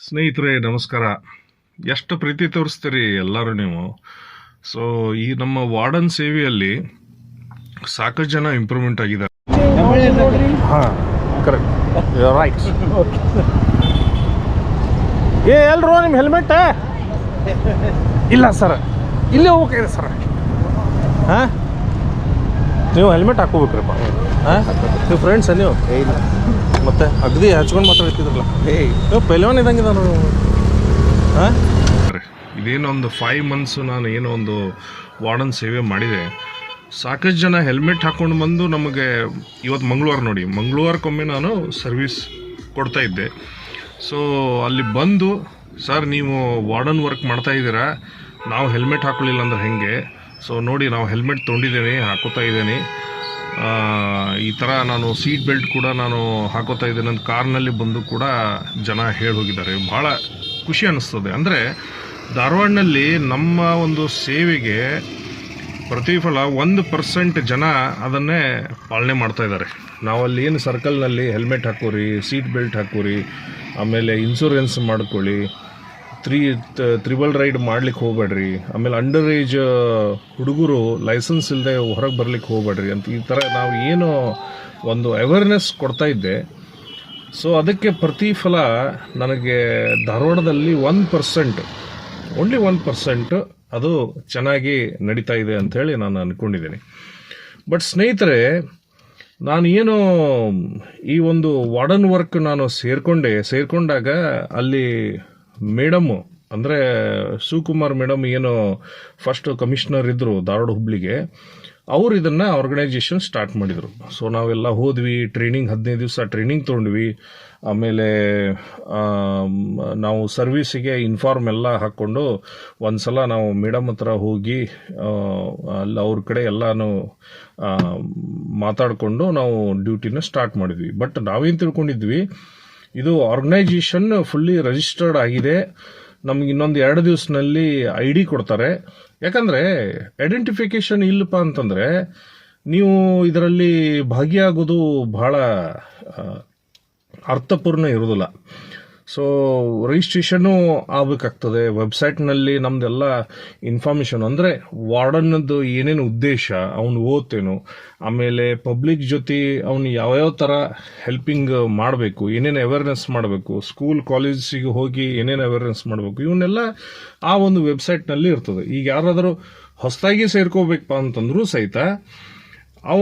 ಸ್ನೇಹಿತರೆ ನಮಸ್ಕಾರ. ಎಷ್ಟು ಪ್ರೀತಿ ತೋರಿಸ್ತೀರಿ ಎಲ್ಲರೂ ನೀವು? ಸೊ ಈ ನಮ್ಮ ವಾರ್ಡನ್ ಸೇವೆಯಲ್ಲಿ ಸಾಕಷ್ಟು ಜನ ಇಂಪ್ರೂವ್ಮೆಂಟ್ ಆಗಿದ್ದಾರೆ. ಹಾಂ ಕರೆಕ್ಟ್ ರೈಟ್ ಏ ಎಲ್ರು ನಿಮ್ಮ ಹೆಲ್ಮೆಟ್ ಇಲ್ಲ ಸರ್ ಇಲ್ಲೇ ಹೋಗ್ಬೇಕಿದೆ ಸರ್ ಹಾಂ? ನೀವು ಹೆಲ್ಮೆಟ್ ಹಾಕೋಬೇಕ್ರಪ್ಪ ಹಾಂ? ನೀವು ಫ್ರೆಂಡ್ಸ ನೀವು ಮತ್ತೆ ಅಗದಿ ಹಚ್ಕೊಂಡು ಮಾತಾಡ್ತಿದ್ರಲ್ಲ ಏಯ್. ಪೆಲ್ವಾನ್ ಇದ್ದಂಗಿದೆ ನಾನು ಹಾಂ ಇದೇನೊಂದು ಫೈವ್ ಮಂತ್ಸ್ ನಾನು ಏನೋ ಒಂದು ವಾರ್ಡನ್ ಸೇವೆ ಮಾಡಿದೆ. ಸಾಕಷ್ಟು ಜನ ಹೆಲ್ಮೆಟ್ ಹಾಕೊಂಡು ಬಂದು ನಮಗೆ ಇವತ್ತು ಮಂಗಳವಾರ ನೋಡಿ ಮಂಗಳವಾರಕ್ಕೊಮ್ಮೆ ನಾನು ಸರ್ವಿಸ್ ಕೊಡ್ತಾ ಇದ್ದೆ. ಸೊ ಅಲ್ಲಿ ಬಂದು ಸರ್ ನೀವು ವಾರ್ಡನ್ ವರ್ಕ್ ಮಾಡ್ತಾ ಇದ್ದೀರಾ? ನಾವು ಹೆಲ್ಮೆಟ್ ಹಾಕೊಳ್ಳಿಲ್ಲ ಅಂದ್ರೆ ಹೆಂಗೆ? ಸೊ ನೋಡಿ ನಾವು ಹೆಲ್ಮೆಟ್ ತೊಗೊಂಡಿದ್ದೀನಿ ಹಾಕೋತಾ ಇದ್ದೇನೆ. ಈ ಥರ ನಾನು ಸೀಟ್ ಬೆಲ್ಟ್ ಕೂಡ ನಾನು ಹಾಕೋತಾ ಇದ್ದೇನೆ ಅಂತ ಕಾರ್ನಲ್ಲಿ ಬಂದು ಕೂಡ ಜನ ಹೇಳಿ ಹೋಗಿದ್ದಾರೆ. ಭಾಳ ಖುಷಿ ಅನ್ನಿಸ್ತದೆ ಅಂದರೆ ಧಾರವಾಡನಲ್ಲಿ ನಮ್ಮ ಒಂದು ಸೇವೆಗೆ ಪ್ರತಿಫಲ ಒಂದು ಪರ್ಸೆಂಟ್ ಜನ ಅದನ್ನೇ ಪಾಲನೆ ಮಾಡ್ತಾ ಇದ್ದಾರೆ. ನಾವಲ್ಲಿ ಏನು ಸರ್ಕಲ್ನಲ್ಲಿ ಹೆಲ್ಮೆಟ್ ಹಾಕೋರಿ ಸೀಟ್ ಬೆಲ್ಟ್ ಹಾಕೋರಿ, ಆಮೇಲೆ ಇನ್ಸೂರೆನ್ಸ್ ಮಾಡ್ಕೊಳ್ಳಿ ತ್ರೀ ತ್ರಿಬಲ್ ರೈಡ್ ಮಾಡ್ಲಿಕ್ಕೆ ಹೋಗ್ಬೇಡ್ರಿ. ಆಮೇಲೆ ಅಂಡರ್ ಏಜ್ ಹುಡುಗರು ಲೈಸೆನ್ಸ್ ಇಲ್ಲದೆ ಹೊರಗೆ ಬರ್ಲಿಕ್ಕೆ ಹೋಗ್ಬೇಡ್ರಿ ಅಂತ ಈ ಥರ ನಾವು ಏನು ಒಂದು ಅವೇರ್ನೆಸ್ ಕೊಡ್ತಾ ಇದ್ದೆ. ಸೊ ಅದಕ್ಕೆ ಪ್ರತಿಫಲ ನನಗೆ ಧಾರವಾಡದಲ್ಲಿ one percent only one percent ಅದು ಚೆನ್ನಾಗಿ ನಡೀತಾ ಇದೆ ಅಂಥೇಳಿ ನಾನು ಅಂದ್ಕೊಂಡಿದ್ದೀನಿ ಬಟ್ ಸ್ನೇಹಿತರೆ, ನಾನು ಏನು ಈ ಒಂದು ವಾರ್ಡನ್ ವರ್ಕ್ ನಾನು ಸೇರಿಕೊಂಡೆ, ಸೇರಿಕೊಂಡಾಗ ಅಲ್ಲಿ ಮೇಡಮ್ ಅಂದರೆ ಶಿವಕುಮಾರ್ ಮೇಡಮ್ ಏನು ಫಸ್ಟ್ ಕಮಿಷನರ್ ಇದ್ದರು ಧಾರವಾಡ ಹುಬ್ಳಿಗೆ ಅವರು ಇದನ್ನು ಆರ್ಗನೈಜೇಷನ್ ಸ್ಟಾರ್ಟ್ ಮಾಡಿದರು. ಸೊ ನಾವೆಲ್ಲ ಹೋದ್ವಿ ಟ್ರೈನಿಂಗ್ ಹದಿನೈದು ದಿವಸ ಟ್ರೈನಿಂಗ್ ತೊಗೊಂಡ್ವಿ. ಆಮೇಲೆ ಆಮ್, ನಾವು ಸರ್ವಿಸಿಗೆ ಇನ್ಫಾರ್ಮ್ ಎಲ್ಲ ಹಾಕ್ಕೊಂಡು ಒಂದು ಸಲ ನಾವು ಮೇಡಮ್ ಹತ್ರ ಹೋಗಿ ಅಲ್ಲಿ ಅವ್ರ ಕಡೆ ಎಲ್ಲಾನು ಮಾತಾಡಿಕೊಂಡು ನಾವು ಡ್ಯೂಟಿನ ಸ್ಟಾರ್ಟ್ ಮಾಡಿದ್ವಿ. ಬಟ್ ನಾವೇನು ತಿಳ್ಕೊಂಡಿದ್ವಿ ಇದು ಆರ್ಗನೈಜೇಷನ್ ಫುಲ್ಲಿ ರಿಜಿಸ್ಟರ್ಡ್ ಆಗಿದೆ. ನಮ್ಗೆ ಇನ್ನೊಂದು ಎರಡು ದಿವಸನಲ್ಲಿ ಐ ಡಿ ಕೊಡ್ತಾರೆ. ಯಾಕಂದ್ರೆ ಐಡೆಂಟಿಫಿಕೇಶನ್ ಇಲ್ಲಪ್ಪ ಅಂತಂದ್ರೆ, ನೀವು ಇದರಲ್ಲಿ ಭಾಗಿಯಾಗೋದು ಬಹಳ ಅರ್ಥಪೂರ್ಣ ಇರೋದಿಲ್ಲ. ಸೊ ರಿಜಿಸ್ಟ್ರೇಷನು ಆಗಬೇಕಾಗ್ತದೆ. ವೆಬ್ಸೈಟ್ನಲ್ಲಿ ನಮ್ದೆಲ್ಲ ಇನ್ಫಾರ್ಮೇಷನ್ ಅಂದರೆ ವಾರ್ಡನ್ನದು ಏನೇನು ಉದ್ದೇಶ, ಅವನು ಓದ್ತೇನು. ಆಮೇಲೆ ಪಬ್ಲಿಕ್ ಜೊತೆ ಅವನು ಯಾವ್ಯಾವ ಥರ ಹೆಲ್ಪಿಂಗ್ ಮಾಡಬೇಕು, ಏನೇನು ಅವೇರ್ನೆಸ್ ಮಾಡಬೇಕು ಸ್ಕೂಲ್ ಕಾಲೇಜಿಗೆ ಹೋಗಿ ಏನೇನು ಅವೇರ್ನೆಸ್ ಮಾಡಬೇಕು ಇವನ್ನೆಲ್ಲ ಆ ಒಂದು ವೆಬ್ಸೈಟ್ನಲ್ಲಿ ಇರ್ತದೆ. ಈಗ ಯಾರಾದರೂ ಹೊಸದಾಗಿ ಸೇರ್ಕೋಬೇಕಪ್ಪ ಅಂತಂದ್ರೂ ಸಹಿತ ಅವ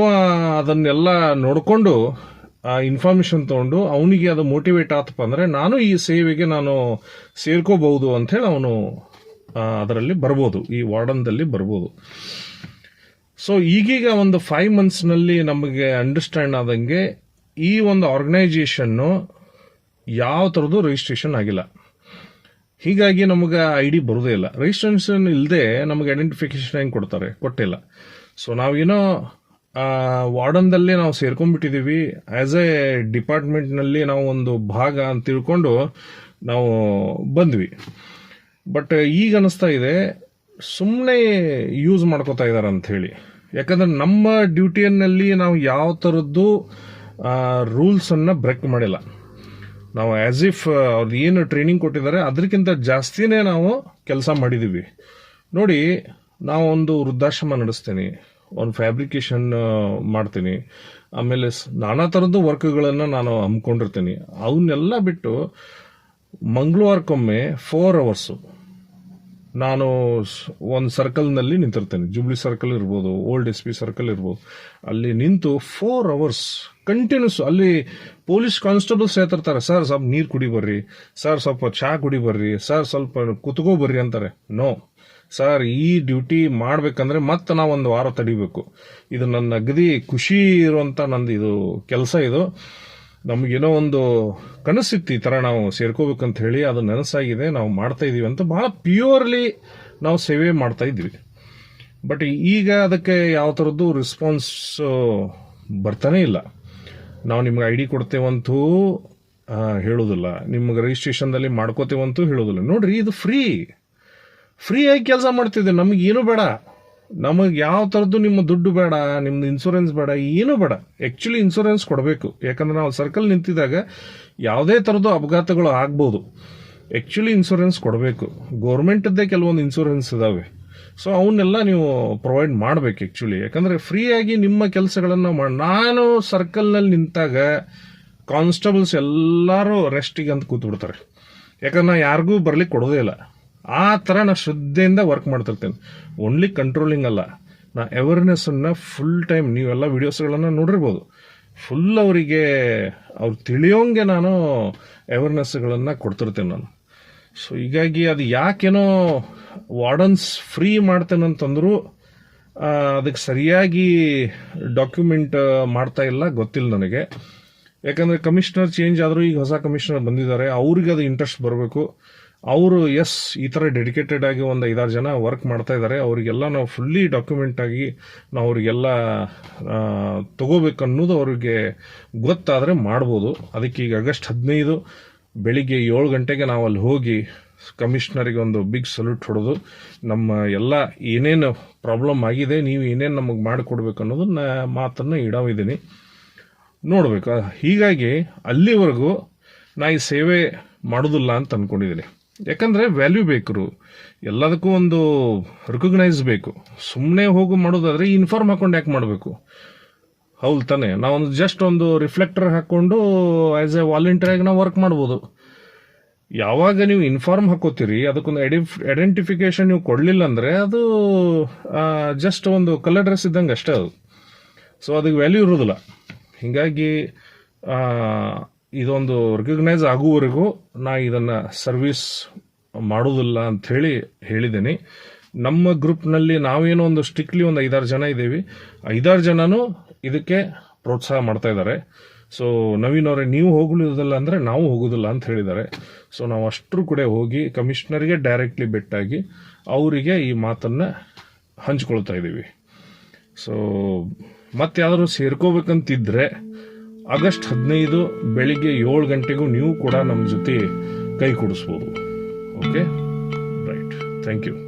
ಅದನ್ನೆಲ್ಲ ನೋಡಿಕೊಂಡು ಆ ಇನ್ಫಾರ್ಮೇಶನ್ ತಗೊಂಡು ಅವನಿಗೆ ಅದು ಮೋಟಿವೇಟ್ ಆತಪ್ಪ ಅಂದರೆ ನಾನು ಈ ಸೇವೆಗೆ ನಾನು ಸೇರ್ಕೋಬಹುದು ಅಂಥೇಳಿ ಅವನು ಅದರಲ್ಲಿ ಬರ್ಬೋದು, ಈ ವಾರ್ಡನ್ದಲ್ಲಿ ಬರ್ಬೋದು. ಸೊ ಈಗೀಗ ಒಂದು ಫೈವ್ ಮಂತ್ಸ್ನಲ್ಲಿ ನಮಗೆ ಅಂಡರ್ಸ್ಟ್ಯಾಂಡ್ ಆದಂಗೆ ಈ ಒಂದು ಆರ್ಗನೈಜೇಷನ್ನು ಯಾವ ಥರದ್ದು ರಿಜಿಸ್ಟ್ರೇಷನ್ ಆಗಿಲ್ಲ. ಹೀಗಾಗಿ ನಮಗೆ ಐ ಡಿ ಬರೋದೇ ಇಲ್ಲ. ರಿಜಿಸ್ಟ್ರೇಷನ್ ಇಲ್ಲದೆ ನಮಗೆ ಐಡೆಂಟಿಫಿಕೇಶನ್ ಹೆಂಗೆ ಕೊಡ್ತಾರೆ? ಕೊಟ್ಟಿಲ್ಲ. ಸೊ ನಾವೇನೋ ವಾರ್ಡನ್ದಲ್ಲಿ ನಾವು ಸೇರ್ಕೊಂಡ್ಬಿಟ್ಟಿದ್ದೀವಿ ಆ್ಯಸ್ ಎ ಡಿಪಾರ್ಟ್ಮೆಂಟ್ನಲ್ಲಿ ನಾವು ಒಂದು ಭಾಗ ಅಂತ ತಿಳ್ಕೊಂಡು ನಾವು ಬಂದ್ವಿ. ಬಟ್ ಈಗ ಅನಿಸ್ತಾ ಇದೆ ಸುಮ್ಮನೆ ಯೂಸ್ ಮಾಡ್ಕೋತಾ ಇದ್ದಾರೆ ಅಂತ ಹೇಳಿ. ಯಾಕಂದ್ರೆ ನಮ್ಮ ಡ್ಯೂಟಿಯನ್ನಲ್ಲಿ ನಾವು ಯಾವ ಥರದ್ದು ರೂಲ್ಸನ್ನು ಬ್ರೇಕ್ ಮಾಡಿಲ್ಲ. ನಾವು ಆ್ಯಸ್ ಇಫ್ ಅವ್ರು ಏನು ಟ್ರೈನಿಂಗ್ ಕೊಟ್ಟಿದ್ದಾರೆ ಅದಕ್ಕಿಂತ ಜಾಸ್ತಿನೇ ನಾವು ಕೆಲಸ ಮಾಡಿದ್ದೀವಿ ನೋಡಿ ನಾವು ಒಂದು ವೃದ್ಧಾಶ್ರಮ ನಡೆಸ್ತೀನಿ. ಒಂದು ಫ್ಯಾಬ್ರಿಕೇಶನ್ ಮಾಡ್ತೀನಿ. ಆಮೇಲೆ ನಾನಾ ಥರದ ವರ್ಕ್ಗಳನ್ನು ನಾನು ಹಮ್ಮಿಕೊಂಡಿರ್ತೀನಿ ಅವನ್ನೆಲ್ಲ ಬಿಟ್ಟು ಮಂಗಳವಾರಕ್ಕೊಮ್ಮೆ ಫೋರ್ ಅವರ್ಸು ನಾನು ಒಂದು ಸರ್ಕಲ್ನಲ್ಲಿ ನಿಂತಿರ್ತೇನೆ. ಜುಬ್ಲಿ ಸರ್ಕಲ್ ಇರ್ಬೋದು ಓಲ್ಡ್ ಎಸ್ ಪಿ ಸರ್ಕಲ್ ಇರ್ಬೋದು. ಅಲ್ಲಿ ನಿಂತು ಫೋರ್ ಅವರ್ಸ್ ಕಂಟಿನ್ಯೂಸ್ ಅಲ್ಲಿ ಪೊಲೀಸ್ ಕಾನ್ಸ್ಟೇಬಲ್ಸ್ ಹೇಳ್ತಿರ್ತಾರೆ ಸರ್ ಸ್ವಲ್ಪ ನೀರು ಕುಡಿ ಬರ್ರಿ. ಸರ್ ಸ್ವಲ್ಪ ಚಹಾ ಕುಡಿ ಬರ್ರಿ. ಸರ್ ಸ್ವಲ್ಪ ಕುತ್ಕೋ ಬರ್ರಿ ಅಂತಾರೆ. ನೋ ಸರ್ ಈ ಡ್ಯೂಟಿ ಮಾಡ್ಬೇಕಂದ್ರೆ ಮತ್ತೆ ನಾವು ಒಂದು ವಾರ ತಡಿಬೇಕು. ಇದು ನನ್ನ ಅಗದಿ ಖುಷಿ ಇರುವಂತ ನಂದು ಇದು ಕೆಲಸ ಇದು. ನಮಗೇನೋ ಒಂದು ಕನಸಿತ್ತು ಈ ಥರ ನಾವು ಸೇರ್ಕೋಬೇಕಂತ ಹೇಳಿ ಅದು ನನಸಾಗಿದೆ. ನಾವು ಮಾಡ್ತಾ ಇದೀವಿ ಅಂತ ಬಹಳ ಪ್ಯೂರ್ಲಿ ನಾವು ಸೇವೆ ಮಾಡ್ತಾ ಇದ್ವಿ ಬಟ್ ಈಗ ಅದಕ್ಕೆ ಯಾವ ಥರದ್ದು ರೆಸ್ಪಾನ್ಸ್ ಬರ್ತಾನೆ ಇಲ್ಲ. ನಾವು ನಿಮ್ಗೆ ಐ ಡಿ ಕೊಡ್ತೇವಂತೂ ಹೇಳೋದಿಲ್ಲ. ನಿಮ್ಗೆ ರಿಜಿಸ್ಟ್ರೇಷನ್ದಲ್ಲಿ ಮಾಡ್ಕೋತೇವಂತೂ ಹೇಳೋದಿಲ್ಲ. ನೋಡ್ರಿ, ಇದು ಫ್ರೀ ಫ್ರೀಯಾಗಿ ಕೆಲಸ ಮಾಡ್ತಿದ್ದೆ. ನಮಗೇನು ಬೇಡ. ನಮಗೆ ಯಾವ ಥರದ್ದು ನಿಮ್ಮ ದುಡ್ಡು ಬೇಡ ನಿಮ್ಮದು ಇನ್ಸೂರೆನ್ಸ್ ಬೇಡ, ಏನು ಬೇಡ. ಆ್ಯಕ್ಚುಲಿ ಇನ್ಸೂರೆನ್ಸ್ ಕೊಡಬೇಕು. ಯಾಕಂದ್ರೆ ನಾವು ಸರ್ಕಲ್ ನಿಂತಿದ್ದಾಗ ಯಾವುದೇ ಥರದ್ದು ಅಪಘಾತಗಳು ಆಗ್ಬೋದು. ಆ್ಯಕ್ಚುಲಿ ಇನ್ಸೂರೆನ್ಸ್ ಕೊಡಬೇಕು. ಗೌರ್ಮೆಂಟದ್ದೇ ಕೆಲವೊಂದು ಇನ್ಸೂರೆನ್ಸ್ ಇದಾವೆ. ಸೊ ಅವನ್ನೆಲ್ಲ ನೀವು ಪ್ರೊವೈಡ್ ಮಾಡಬೇಕು ಆ್ಯಕ್ಚುಲಿ ಯಾಕಂದರೆ ಫ್ರೀಯಾಗಿ ನಿಮ್ಮ ಕೆಲಸಗಳನ್ನು ಮಾಡಿ ನಾನು ಸರ್ಕಲ್ನಲ್ಲಿ ನಿಂತಾಗ ಕಾನ್ಸ್ಟೇಬಲ್ಸ್ ಎಲ್ಲರೂ ರೆಸ್ಟಿಗೆ ಅಂತ ಕೂತ್ಬಿಡ್ತಾರೆ. ಯಾಕಂದ್ರೆ ನಾ ಯಾರಿಗೂ ಬರ್ಲಿಕ್ಕೆ ಕೊಡೋದೇ ಇಲ್ಲ. ಆ ಥರ ನಾ ಶ್ರದ್ಧೆಯಿಂದ ವರ್ಕ್ ಮಾಡ್ತಿರ್ತೇನೆ. ಓನ್ಲಿ ಕಂಟ್ರೋಲಿಂಗ್ ಅಲ್ಲ. ನಾ ಅವೇರ್ನೆಸ್ಸನ್ನು ಫುಲ್ ಟೈಮ್ ನೀವೆಲ್ಲ ವೀಡಿಯೋಸ್ಗಳನ್ನು ನೋಡಿರ್ಬೋದು. ಫುಲ್ ಅವರಿಗೆ, ಅವ್ರು ತಿಳಿಯೋಂಗೆ ನಾನು ಅವೇರ್ನೆಸ್ಗಳನ್ನು ಕೊಡ್ತಿರ್ತೇನೆ ನಾನು. ಸೊ ಹೀಗಾಗಿ ಅದು ಯಾಕೇನೋ ವಾರ್ಡನ್ಸ್ ಫ್ರೀ ಮಾಡ್ತೇನಂತಂದ್ರು ಅದಕ್ಕೆ ಸರಿಯಾಗಿ ಡಾಕ್ಯುಮೆಂಟ್ ಮಾಡ್ತಾ ಇಲ್ಲ, ಗೊತ್ತಿಲ್ಲ ನನಗೆ. ಯಾಕಂದರೆ ಕಮಿಷನರ್ ಚೇಂಜ್ ಆದರೂ ಈಗ ಹೊಸ ಕಮಿಷನರ್ ಬಂದಿದ್ದಾರೆ, ಅವ್ರಿಗೆ ಅದು ಇಂಟ್ರೆಸ್ಟ್ ಬರಬೇಕು. ಅವರು, ಎಸ್, ಈ ಥರ ಡೆಡಿಕೇಟೆಡ್ ಆಗಿ ಒಂದು ಐದಾರು ಜನ ವರ್ಕ್ ಮಾಡ್ತಾ ಇದ್ದಾರೆ, ಅವರಿಗೆಲ್ಲ ನಾವು ಫುಲ್ಲಿ ಡಾಕ್ಯುಮೆಂಟ್ ಆಗಿ ನಾವು ಅವರಿಗೆಲ್ಲ ತಗೋಬೇಕು ಅನ್ನೋದು ಅವ್ರಿಗೆ ಗೊತ್ತಾದರೆ ಮಾಡ್ಬೋದು. ಅದಕ್ಕೆ ಈಗ ಆಗಸ್ಟ್ ಹದಿನೈದು ಬೆಳಿಗ್ಗೆ ಏಳು ಗಂಟೆಗೆ ನಾವು ಅಲ್ಲಿ ಹೋಗಿ ಕಮಿಷ್ನರಿಗೆ ಒಂದು ಬಿಗ್ ಸಲ್ಯೂಟ್ ಹೊಡೆದು ನಮ್ಮ ಎಲ್ಲ ಏನೇನು ಪ್ರಾಬ್ಲಮ್ ಆಗಿದೆ, ನೀವು ಏನೇನು ನಮಗೆ ಮಾಡಿಕೊಡ್ಬೇಕು ಅನ್ನೋದನ್ನ ಮಾತನ್ನು ಇಡವಿದ್ದೀನಿ. ನೋಡಬೇಕು, ಹೀಗಾಗಿ ಅಲ್ಲಿವರೆಗೂ ನಾ ಈ ಸೇವೆ ಮಾಡೋದಿಲ್ಲ ಅಂತ ಅನ್ಕೊಂಡಿದ್ದೀನಿ. ಯಾಕಂದರೆ ವ್ಯಾಲ್ಯೂ ಬೇಕು ಎಲ್ಲದಕ್ಕೂ ಒಂದು ರಿಕಗ್ನೈಸ್ ಬೇಕು. ಸುಮ್ಮನೆ ಹೋಗು ಮಾಡೋದಾದರೆ ಇನ್ಫಾರ್ಮ್ ಹಾಕೊಂಡು ಯಾಕೆ ಮಾಡಬೇಕು? ಹೌದು ತಾನೆ. ನಾವೊಂದು ಜಸ್ಟ್ ಒಂದು ರಿಫ್ಲೆಕ್ಟರ್ ಹಾಕ್ಕೊಂಡು ಆ್ಯಸ್ ಎ ವಾಲಂಟಿಯರ್ ಆಗಿ ನಾವು ವರ್ಕ್ ಮಾಡ್ಬೋದು. ಯಾವಾಗ ನೀವು ಇನ್ಫಾರ್ಮ್ ಹಾಕೋತೀರಿ, ಅದಕ್ಕೊಂದು ಐಡೆಂಫ್ ಐಡೆಂಟಿಫಿಕೇಶನ್ ನೀವು ಕೊಡಲಿಲ್ಲ ಅಂದರೆ ಅದು ಜಸ್ಟ್ ಒಂದು ಕಲರ್ ಡ್ರೆಸ್ ಇದ್ದಂಗೆ ಅಷ್ಟೇ ಅದು. ಸೊ ಅದಕ್ಕೆ ವ್ಯಾಲ್ಯೂ ಇರೋದಿಲ್ಲ. ಹೀಗಾಗಿ ಇದೊಂದು ರಿಕಗ್ನೈಸ್ ಆಗುವವರೆಗೂ ನಾ ಇದನ್ನು ಸರ್ವಿಸ್ ಮಾಡೋದಿಲ್ಲ ಅಂತ ಹೇಳಿ ಹೇಳಿದ್ದೀನಿ. ನಮ್ಮ ಗ್ರೂಪ್ನಲ್ಲಿ ನಾವೇನೋ ಒಂದು ಸ್ಟ್ರಿಕ್ಟ್ಲಿ ಒಂದು ಐದಾರು ಜನ ಇದ್ದೀವಿ. ಐದಾರು ಜನನೂ ಇದಕ್ಕೆ ಪ್ರೋತ್ಸಾಹ ಮಾಡ್ತಾ ಇದ್ದಾರೆ. ಸೊ ನವೀನ್ ಅವರೇ, ನೀವು ಹೋಗುವುದಿಲ್ಲ ಅಂದರೆ ನಾವು ಹೋಗೋದಿಲ್ಲ ಅಂತ ಹೇಳಿದ್ದಾರೆ. ಸೊ ನಾವು ಅಷ್ಟರು ಕೂಡ ಹೋಗಿ ಕಮಿಷನರ್ಗೆ ಡೈರೆಕ್ಟ್ಲಿ ಬೆಟ್ಟಾಗಿ ಅವರಿಗೆ ಈ ಮಾತನ್ನು ಹಂಚ್ಕೊಳ್ತಾ ಇದ್ದೀವಿ. ಸೊ ಮತ್ತೆ ಯಾವ್ದಾದ್ರು ಸೇರ್ಕೋಬೇಕಂತಿದ್ರೆ ಆಗಸ್ಟ್ ಹದಿನೈದು ಬೆಳಿಗ್ಗೆ ಏಳು ಗಂಟೆಗೂ ನೀವು ಕೂಡ ನಮ್ಮ ಜೊತೆ ಕೈ ಕೊಡಿಸ್ಬೋದು. Okay right thank you